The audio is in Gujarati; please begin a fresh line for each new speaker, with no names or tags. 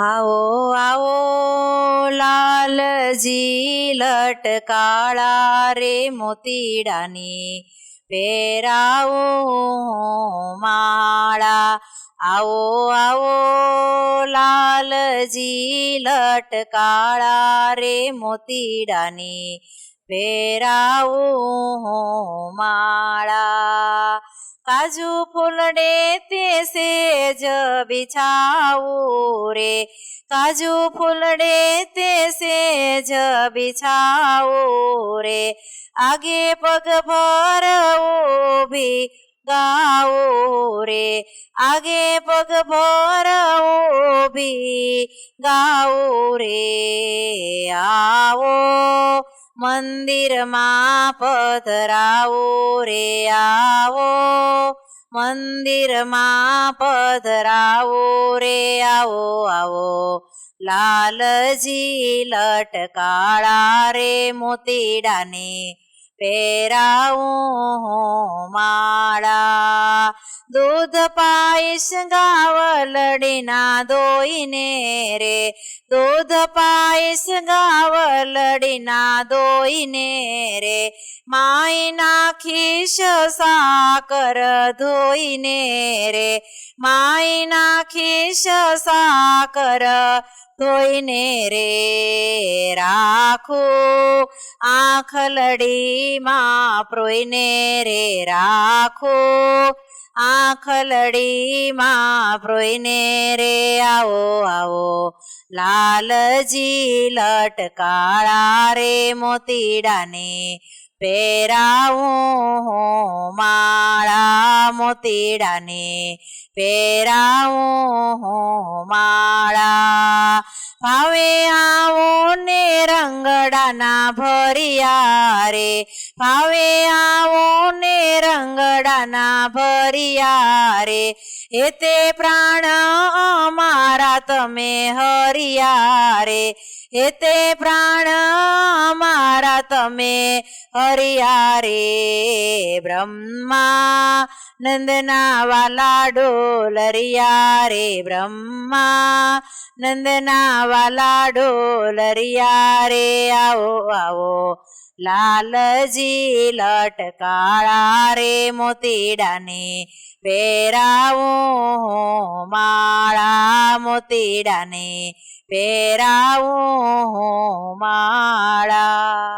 આવો આવો, લાલજી લટકાળા રે મોતીડાની. પહેરાવો માળા. આવો આવો, લાલજી લટકાળા રે મોતીડાની. પહેરાવો માળા. કાજુ ફૂલડે તે સેજ બિછાવું. રે કાજુ ફૂલડે તે સેજ બિછાઓ રે આગે પગ ભર ઊભી ગાવો રે આગે પગ ભર ઊભી ગાવો રે આવો મંદિરમાં પધરાવો રે આવો મંદિરમાં પધરાવો રે આવો આવો. લાલજી લટકાળા રે મોતીડાને પહેરાવું માળા. દૂધ પાઈશ ગાવલડીના દોઈને રે. દૂધ પાઈશ ગાવલડીના દોઈને રે. માઈ નાખીશ સાકર ધોઈને રે. માઈ નાખીશ સાકર ધોઈને રે રાખો? આંખ લડીમાં પ્રોઈને રે રાખો? આંખ લડીમાં પ્રોઈને રે? આવો આવો. લાલજી લટકાળા રે મોતીડાને પહેરાવું માળા મોતીડાને પહેરાવું માળા ભાવે આવો ને રંગડાના ભરિયા રે. ભાવે આવો ને રંગડાના ભરિયા રે. એ તે પ્રાણ અમારા તમે હરિયા રે. એ તે પ્રાણ અમારા તમે હરિયા રે. બ્રહ્મા નંદના વાલા ડોલરિયા રે બ્રહ્મા નંદના વાલા ડોલરિયા રે આવો આવો લાલજી લટકાળા રે મોતીડાને પહેરાવું માળા મોતીડાને પહેરાવું માળા